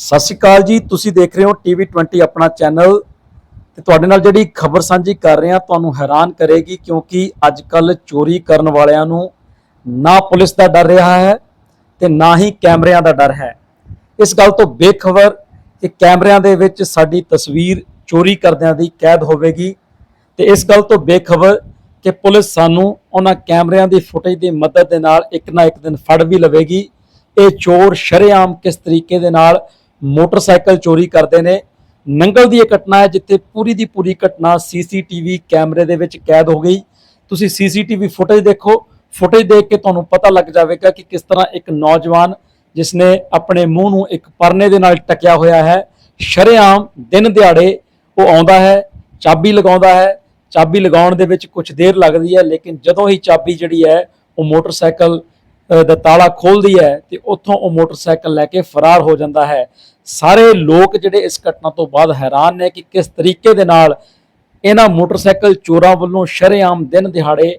ਸਤਿ ਸ਼੍ਰੀ ਅਕਾਲ ਜੀ, ਤੁਸੀਂ ਦੇਖ ਰਹੇ ਹੋ ਟੀਵੀ 20 ਆਪਣਾ ਚੈਨਲ। ਤੇ ਤੁਹਾਡੇ ਨਾਲ ਜਿਹੜੀ ਖਬਰ ਸਾਂਝੀ ਕਰ ਰਹੇ ਹਾਂ, ਤੁਹਾਨੂੰ ਹੈਰਾਨ ਕਰੇਗੀ ਕਿਉਂਕਿ ਅੱਜ ਕੱਲ ਚੋਰੀ ਕਰਨ ਵਾਲਿਆਂ ਨੂੰ ਨਾ ਪੁਲਿਸ ਦਾ ਡਰ ਰਿਹਾ ਹੈ ਤੇ ਨਾ ਹੀ ਕੈਮਰਿਆਂ ਦਾ ਡਰ ਹੈ। ਇਸ ਗੱਲ ਤੋਂ ਬੇਖਬਰ ਕਿ ਕੈਮਰਿਆਂ ਦੇ ਵਿੱਚ ਸਾਡੀ ਤਸਵੀਰ ਚੋਰੀ ਕਰਦਿਆਂ ਦੀ ਕੈਦ ਹੋਵੇਗੀ ਤੇ ਇਸ ਗੱਲ ਤੋਂ ਬੇਖਬਰ ਕਿ ਪੁਲਿਸ ਸਾਨੂੰ ਉਹਨਾਂ ਕੈਮਰਿਆਂ ਦੀ ਫੁਟੇਜ ਦੀ ਮਦਦ ਦੇ ਨਾਲ ਇੱਕ ਨਾ ਇੱਕ ਦਿਨ ਫੜ ਵੀ ਲਵੇਗੀ। ਇਹ ਚੋਰ ਸ਼ਰੇਆਮ ਕਿਸ ਤਰੀਕੇ ਦੇ ਨਾਲ ਮੋਟਰਸਾਈਕਲ ਚੋਰੀ ਕਰਦੇ ਨੇ। ਨੰਗਲ ਦੀ ਇਹ ਘਟਨਾ ਹੈ ਜਿੱਥੇ ਪੂਰੀ ਦੀ ਪੂਰੀ ਘਟਨਾ ਸੀਸੀਟੀਵੀ ਕੈਮਰੇ ਦੇ ਵਿੱਚ ਕੈਦ ਹੋ ਗਈ। ਤੁਸੀਂ ਸੀਸੀਟੀਵੀ ਫੁਟੇਜ ਦੇਖੋ। ਫੁਟੇਜ ਦੇਖ ਕੇ ਤੁਹਾਨੂੰ ਪਤਾ ਲੱਗ ਜਾਵੇਗਾ ਕਿ ਕਿਸ ਤਰ੍ਹਾਂ ਇੱਕ ਨੌਜਵਾਨ ਜਿਸ ਨੇ ਆਪਣੇ ਮੂੰਹ ਨੂੰ ਇੱਕ ਪਰਨੇ ਦੇ ਨਾਲ ਟਕਿਆ ਹੋਇਆ ਹੈ, ਸ਼ਰੇਆਮ ਦਿਨ ਦਿਹਾੜੇ ਉਹ ਆਉਂਦਾ ਹੈ, ਚਾਬੀ ਲਗਾਉਂਦਾ ਹੈ। ਚਾਬੀ ਲਗਾਉਣ ਦੇ ਵਿੱਚ ਕੁਝ ਦੇਰ ਲੱਗਦੀ ਹੈ, ਲੇਕਿਨ ਜਦੋਂ ਹੀ ਚਾਬੀ ਜਿਹੜੀ ਹੈ ਉਹ ਮੋਟਰਸਾਈਕਲ ਦਾ ਤਾਲਾ ਖੋਲਦੀ ਹੈ ਤੇ ਉੱਥੋਂ ਉਹ ਮੋਟਰਸਾਈਕਲ ਲੈ ਕੇ ਫਰਾਰ ਹੋ ਜਾਂਦਾ ਹੈ। ਸਾਰੇ ਲੋਕ ਜਿਹੜੇ ਇਸ ਘਟਨਾ ਤੋਂ ਬਾਅਦ ਹੈਰਾਨ ਨੇ ਕਿ ਕਿਸ ਤਰੀਕੇ ਦੇ ਨਾਲ ਇਹਨਾਂ ਮੋਟਰਸਾਈਕਲ ਚੋਰਾਂ ਵੱਲੋਂ ਸ਼ਰੇਆਮ ਦਿਨ ਦਿਹਾੜੇ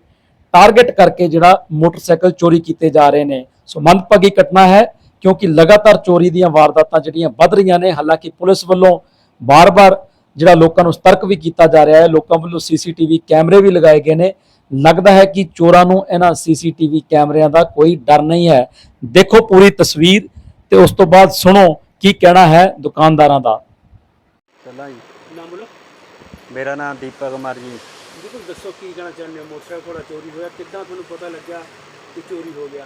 ਟਾਰਗੇਟ ਕਰਕੇ ਜਿਹੜਾ ਮੋਟਰਸਾਈਕਲ ਚੋਰੀ ਕੀਤੇ ਜਾ ਰਹੇ ਨੇ। ਸੋ ਮੰਦਭਾਗੀ ਘਟਨਾ ਹੈ ਕਿਉਂਕਿ ਲਗਾਤਾਰ ਚੋਰੀ ਦੀਆਂ ਵਾਰਦਾਤਾਂ ਜਿਹੜੀਆਂ ਵੱਧ ਰਹੀਆਂ ਨੇ, ਹਾਲਾਂਕਿ ਪੁਲਿਸ ਵੱਲੋਂ ਬਾਰ-ਬਾਰ ਜਿਹੜਾ ਲੋਕਾਂ ਨੂੰ ਸਤਰਕ ਵੀ ਕੀਤਾ ਜਾ ਰਿਹਾ ਹੈ। ਲੋਕਾਂ ਵੱਲੋਂ ਸੀਸੀਟੀਵੀ ਕੈਮਰੇ ਵੀ ਲਗਾਏ ਗਏ ਨੇ ਲੱਗਦਾ ਹੈ ਕਿ ਚੋਰਾਂ ਨੂੰ ਇਹਨਾਂ ਸੀਸੀਟੀਵੀ ਕੈਮਰਿਆਂ ਦਾ ਕੋਈ ਡਰ ਨਹੀਂ ਹੈ। ਦੇਖੋ ਪੂਰੀ ਤਸਵੀਰ ਤੇ ਉਸ ਤੋਂ ਬਾਅਦ ਸੁਣੋ ਕੀ ਕਹਿਣਾ ਹੈ ਦੁਕਾਨਦਾਰਾਂ ਦਾ। ਚੱਲਾਂ ਜੀ। ਨਾਮ ਬੋਲੋ। ਮੇਰਾ ਨਾਮ ਦੀਪਕ ਕੁਮਾਰ ਜੀ। ਬਿਲਕੁਲ ਦੱਸੋ ਕੀ ਕਹਿਣਾ ਚਾਹੁੰਦੇ ਹੋ? ਮੋਟਰਸਾਈਕਲ ਤੁਹਾਡਾ ਚੋਰੀ ਹੋਇਆ। ਕਿੱਦਾਂ ਤੁਹਾਨੂੰ ਪਤਾ ਲੱਗਿਆ ਕਿ ਚੋਰੀ ਹੋ ਗਿਆ?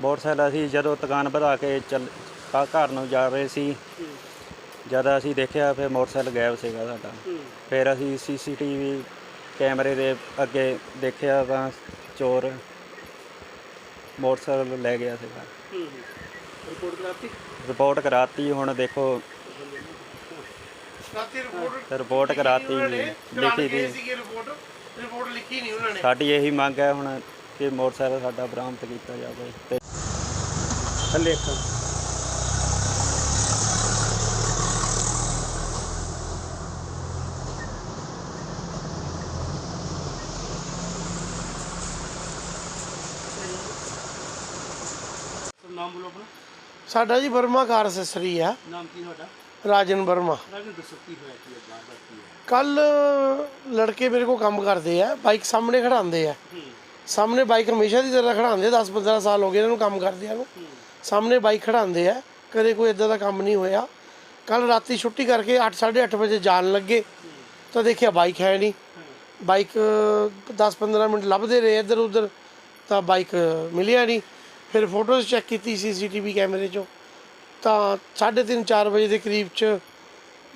ਮੋਟਰਸਾਈਕਲ ਅਸੀਂ ਜਦੋਂ ਦੁਕਾਨ ਵਧਾ ਕੇ ਚੱਲ ਘ- ਘਰ ਨੂੰ ਜਾ ਰਹੇ ਸੀ। ਜਦ ਅਸੀਂ ਦੇਖਿਆ ਫਿਰ ਮੋਟਰਸਾਈਕਲ ਗਾਇਬ ਸੀਗਾ ਸਾਡਾ। ਫਿਰ ਅਸੀਂ ਸੀਸੀਟੀਵੀ ਕੈਮਰੇ ਦੇ ਅੱਗੇ ਦੇਖਿਆ ਤਾਂ ਚੋਰ ਮੋਟਰਸਾਈਕਲ ਲੈ ਗਿਆ ਸੀਗਾ ਹੂੰ ਰਿਪੋਰਟ ਕਰਾਤੀ? ਰਿਪੋਰਟ ਕਰਾਤੀ ਹੁਣ ਦੇਖੋ। ਰਿਪੋਰਟ? ਰਿਪੋਰਟ ਕਰਾਤੀ ਲਿਖੀ ਦੀ ਸੀਗੀ ਰਿਪੋਰਟ? ਰਿਪੋਰਟ ਲਿਖੀ ਨਹੀਂ ਉਹਨਾਂ ਨੇ? ਸਾਡੀ ਇਹੀ ਮੰਗ ਹੈ ਹੁਣ ਕਿ ਮੋਟਰਸਾਈਕਲ ਸਾਡਾ ਬਰਾਮਦ ਕੀਤਾ ਜਾਵੇ ਤੇ ਥੱਲੇ ਇੱਕ। ਨਾਮ ਬੋਲੋ ਆਪਣਾ। ਸਾਡਾ ਜੀ ਵਰਮਾ ਕਾਰ ਅਸੈਸਰੀ ਆ। ਨਾਮ ਕੀ ਤੁਹਾਡਾ? ਰਾਜਨ ਵਰਮਾ। ਰਾਜਨ ਦੱਸੋ ਕੀ ਹੋਇਆ ਕੀ ਹੈ ਬਾਤ ਕੀ ਹੈ? ਕੱਲ ਲੜਕੇ ਮੇਰੇ ਕੋਲ ਕੰਮ ਕਰਦੇ ਆ ਬਾਈਕ ਸਾਹਮਣੇ ਖੜਾਉਂਦੇ ਆ। ਸਾਹਮਣੇ ਬਾਈਕ ਹਮੇਸ਼ਾ ਦੀ ਤਰ੍ਹਾਂ ਖੜਾਉਂਦੇ 10 15 ਸਾਲ ਹੋ ਗਏ ਇਹਨਾਂ ਨੂੰ ਕੰਮ ਕਰਦਿਆਂ ਨੂੰ। ਸਾਹਮਣੇ ਬਾਈਕ ਖੜਾਉਂਦੇ ਆ ਕਦੇ ਕੋਈ ਇਦਾਂ ਦਾ ਕੰਮ ਨਹੀਂ ਹੋਇਆ। ਕੱਲ ਰਾਤੀ ਛੁੱਟੀ ਕਰਕੇ 8 8:30 ਵਜੇ ਜਾਣ ਲੱਗੇ। ਤਾਂ ਦੇਖਿਆ ਬਾਈਕ ਹੈ ਨਹੀਂ। ਬਾਈਕ 10-15 ਮਿੰਟ ਲੱਭਦੇ ਰਹੇ ਇੱਧਰ ਉੱਧਰ ਤਾਂ ਬਾਈਕ ਮਿਲਿਆ ਨਹੀਂ। ਫਿਰ ਫੋਟੋਜ਼ ਚੈੱਕ ਕੀਤੀ ਸੀਸੀਟੀਵੀ ਕੈਮਰੇ 'ਚੋਂ। ਤਾਂ 3:30 4 ਵਜੇ ਦੇ ਕਰੀਬ 'ਚ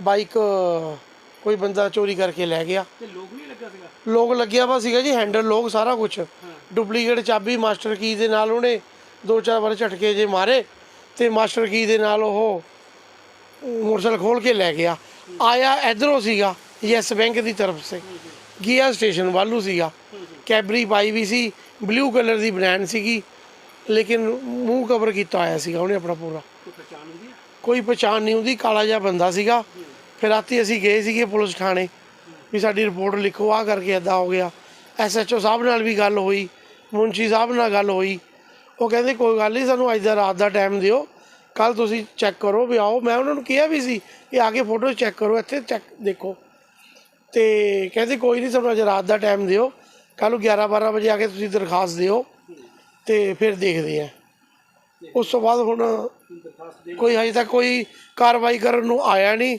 ਬਾਈਕ ਕੋਈ ਬੰਦਾ ਚੋਰੀ ਕਰਕੇ ਲੈ ਗਿਆ। ਤੇ ਲੋਕ ਨਹੀਂ ਲੱਗਾ ਸੀਗਾ? ਲੋਕ ਲੱਗਿਆ ਵਾ ਸੀਗਾ ਜੀ ਹੈਂਡਲ ਲੋਕ ਸਾਰਾ ਕੁਝ ਡੁਪਲੀਕੇਟ ਚਾਬੀ ਮਾਸਟਰ ਕੀ ਦੇ ਨਾਲ ਉਹਨੇ ਦੋ ਚਾਰ ਵਾਰ ਝਟਕੇ ਜੇ ਮਾਰੇ ਤੇ ਮਾਸਟਰ ਕੀ ਦੇ ਨਾਲ ਉਹ ਮੋਟਰਸਾਈਕਲ ਖੋਲ ਕੇ ਲੈ ਗਿਆ। ਆਇਆ ਇਧਰੋਂ ਸੀਗਾ ਯੈਸ ਬੈਂਕ ਦੀ ਤਰਫ ਸੇ। ਗਿਆ ਸਟੇਸ਼ਨ ਵਾਲੂ ਸੀਗਾ। ਕੈਬਰੀ ਪਾਈ ਵੀ ਸੀ ਬਲੂ ਕਲਰ ਦੀ ਬ੍ਰਾਂਡ ਸੀਗੀ। ਲੇਕਿਨ ਮੂੰਹ ਕਵਰ ਕੀਤਾ ਆਇਆ ਸੀਗਾ ਉਹਨੇ ਆਪਣਾ ਪੂਰਾ। ਕੋਈ ਪਛਾਣ ਨਹੀਂ ਹੁੰਦੀ ਕਾਲਾ ਜਿਹਾ ਬੰਦਾ ਸੀਗਾ। ਫਿਰ ਰਾਤੀ ਅਸੀਂ ਗਏ ਸੀਗੇ ਪੁਲਿਸ ਥਾਣੇ ਵੀ ਸਾਡੀ ਰਿਪੋਰਟ ਲਿਖੋ ਆ ਕਰਕੇ ਇਦਾਂ ਹੋ ਗਿਆ। ਐਸਐਚਓ ਸਾਹਿਬ ਨਾਲ ਵੀ ਗੱਲ ਹੋਈ ਮੁੰਸ਼ੀ ਸਾਹਿਬ ਨਾਲ ਗੱਲ ਹੋਈ। ਉਹ ਕਹਿੰਦੇ ਕੋਈ ਗੱਲ ਨਹੀਂ ਸਾਨੂੰ ਅੱਜ ਦਾ ਰਾਤ ਦਾ ਟਾਈਮ ਦਿਓ। ਕੱਲ ਤੁਸੀਂ ਚੈੱਕ ਕਰੋ ਵੀ ਆਓ। ਮੈਂ ਉਹਨਾਂ ਨੂੰ ਕਿਹਾ ਵੀ ਸੀ ਕਿ ਆ ਕੇ ਫੋਟੋ ਚੈੱਕ ਕਰੋ ਇੱਥੇ ਚੈੱਕ ਦੇਖੋ। ਤੇ ਕਹਿੰਦੇ ਕੋਈ ਨਹੀਂ ਸਾਨੂੰ ਅੱਜ ਰਾਤ ਦਾ ਟਾਈਮ ਦਿਓ। ਕੱਲ ਨੂੰ 11 12 ਵਜੇ ਆ ਕੇ ਤੁਸੀਂ ਦਰਖਾਸਤ ਦਿਓ। ਤੇ ਫਿਰ ਦੇਖਦੇ ਆ। ਉਸ ਤੋਂ ਬਾਅਦ ਹੁਣ ਕੋਈ ਹਜੇ ਤੱਕ ਕੋਈ ਕਾਰਵਾਈ ਕਰਨ ਨੂੰ ਆਇਆ ਨਹੀਂ।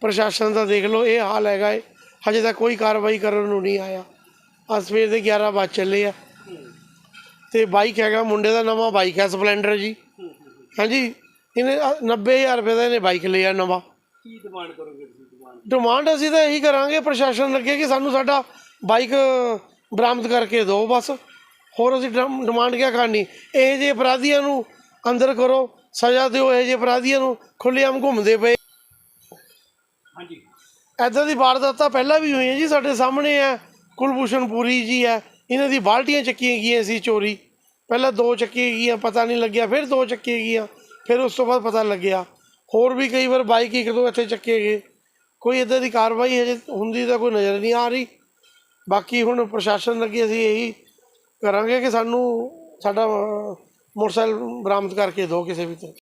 ਪ੍ਰਸ਼ਾਸਨ ਦਾ ਦੇਖ ਲਓ ਇਹ ਹਾਲ ਹੈਗਾ ਏ। ਹਜੇ ਤੱਕ ਕੋਈ ਕਾਰਵਾਈ ਕਰਨ ਨੂੰ ਨਹੀਂ ਆਇਆ। ਅੱਜ ਸਵੇਰ ਦੇ 11 ਵਜ ਚੱਲੇ ਆ। ਤੇ ਬਾਈਕ ਹੈਗਾ ਮੁੰਡੇ ਦਾ ਨਵਾਂ ਬਾਈਕ ਹੈ ਸਪਲੈਂਡਰ ਜੀ। ਹਾਂਜੀ ਇਹਨੇ ਅ, 90000 ਰੁਪਏ ਦਾ ਇਹਨੇ ਬਾਈਕ ਲਿਆ ਨਵਾਂ। ਕੀ ਡਿਮਾਂਡ ਕਰੋਗੇ ਤੁਸੀਂ ਡਿਮਾਂਡ ਡਿਮਾਂਡ ਅਸੀਂ ਤਾਂ ਇਹੀ ਕਰਾਂਗੇ ਪ੍ਰਸ਼ਾਸਨ ਲੱਗੇ ਕਿ ਸਾਨੂੰ ਸਾਡਾ ਬਾਈਕ ਬਰਾਮਦ ਕਰਕੇ ਦਿਓ ਬਸ। ਹੋਰ ਅਸੀਂ ਡਿਮ- ਡਿਮਾਂਡ ਕਿਆ ਕਰਨੀ? ਇਹ ਜੇ ਅਪਰਾਧੀਆਂ ਨੂੰ ਅੰਦਰ ਕਰੋ ਸਜ਼ਾ ਦਿਓ ਇਹ ਜੇ ਅਪਰਾਧੀਆਂ ਨੂੰ ਖੁੱਲ੍ਹੇਆਮ ਘੁੰਮਦੇ ਪਏ। ਹਾਂਜੀ। ਐਦਾਂ ਦੀ ਵਾਰਦਾਤਾਂ ਪਹਿਲਾਂ ਵੀ ਹੋਈਆਂ ਜੀ ਸਾਡੇ ਸਾਹਮਣੇ ਆ। ਕੁਲਭੂਸ਼ਣ ਪੂਰੀ ਜੀ ਹੈ ਇਹਨਾਂ ਦੀ ਬਾਲਟੀਆਂ ਚੱਕੀਆਂ ਗਈਆਂ ਸੀ ਚੋਰੀ। ਪਹਿਲਾਂ ਦੋ ਚੱਕੀਆਂ ਗਈਆਂ ਪਤਾ ਨਹੀਂ ਲੱਗਿਆ ਫਿਰ ਦੋ ਚੱਕੀਆਂ ਗਈਆਂ ਫਿਰ ਉਸ ਤੋਂ ਬਾਅਦ ਪਤਾ ਲੱਗਿਆ। ਹੋਰ ਵੀ ਕਈ ਵਾਰ ਬਾਈਕ ਇੱਕ ਦੋ ਇੱਥੇ ਚੱਕੇ ਗਏ। ਕੋਈ ਇਦਾਂ ਦੀ ਕਾਰਵਾਈ ਹਜੇ ਹੁੰਦੀ ਤਾਂ ਕੋਈ ਨਜ਼ਰ ਨਹੀਂ ਆ ਰਹੀ। ਬਾਕੀ ਹੁਣ ਪ੍ਰਸ਼ਾਸਨ ਲੱਗੇ ਅਸੀਂ ਇਹੀ ਕਰਾਂਗੇ ਕਿ ਸਾਨੂੰ ਸਾਡਾ ਮੋਟਰਸਾਈਕਲ ਬਰਾਮਦ ਕਰਕੇ ਦਿਓ ਕਿਸੇ ਵੀ ਤਰ੍ਹਾਂ